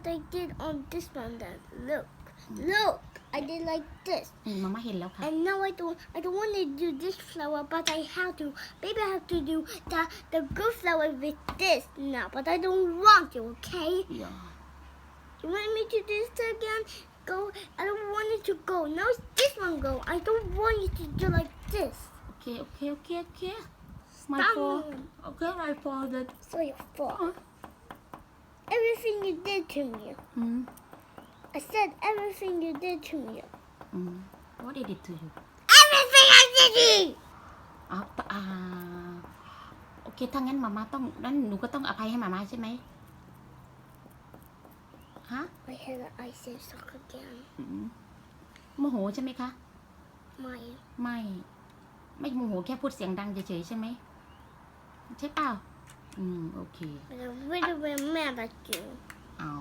what I did on this one then. Look. Look. I did like this. อืมมาม่าเห็นแล้วค่ะ And now I don't I don't want to do this flower, but I have to. Maybe I have to do the the good flower with this now, but I don't want to. Okay? อย่า You want me to do this again? Go. I don't want it to go. Now it's this one go. I don't want you to do like this. โอเค โอเค โอเค โอเค my Stop. fault โอเค my fault that It's all your fault. Everything you did to me. อืม I said everything you did to me. อืม what did it to you Everything I did to you. อ๋ออ่าโอเคถ้างั้นมาม่าต้องนั่นหนูก็ต้องอภัยให้มาม่าใช่ไหมฮะ My head I said suck again. อืมโมโหใช่ไหมคะ My ไม่ ไม่โมโหแค่พูดเสียงดังเฉยๆใช่ไหมใช่เปล่า อืมโอเค but I really really mad at you. เอา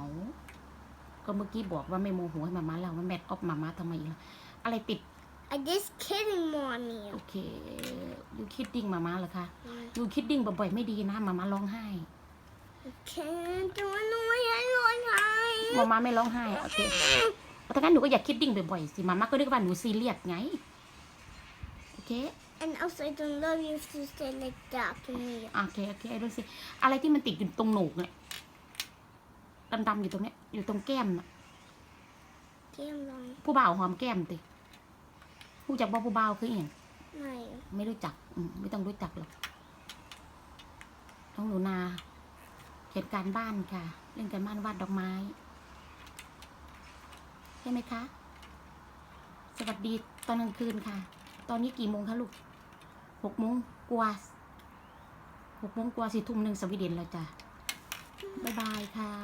ก็เมื่อกี้บอกว่าไม่โมโหให้มาม่าแล้วว่าแมทออฟมาม่าทำไมล่ะอะไรติด I just kidding mommy. โอเคยูคิดดิ้งมาม่าเหรอคะยูคิดดิ้งบ่อยๆไม่ดีนะมาม่าร้องไห้ Can't do it no way I don't มาม่าไม่ร้องไห้โอเคถ้างั้นหนูก็อย่าคิดดิ้งบ่อยๆสิมาม่าก็นึกว่าหนูซีเรียสไง โอเค And also I don't love you if you say like that to me. โอเคโอเคดูสิอะไรที่มันติดอยู่ตรงโหนกเนี่ยดำๆอยู่ตรงเนี้ยอยู่ตรงแก้มน่ะ Damn long. ผู้บ่าวหอมแก้มติผู้จักบ่ผู้บ่าวคืออหย่าง My ไม่รู้จักอืมไม่ต้องรู้จักหรอกน้องหนูนาเขียนการบ้านค่ะ เล่นการบ้านวาดดอกไม้ใช่ไหมคะ สวัสดีตอนกลางคืนค่ะ ตอนนี้กี่โมงคะลูก หกโมงกว่าหกโมงกว่าสี่ทุ่มหนึ่งสวีเดนแล้วจ้ะ บ๊ายบายค่ะ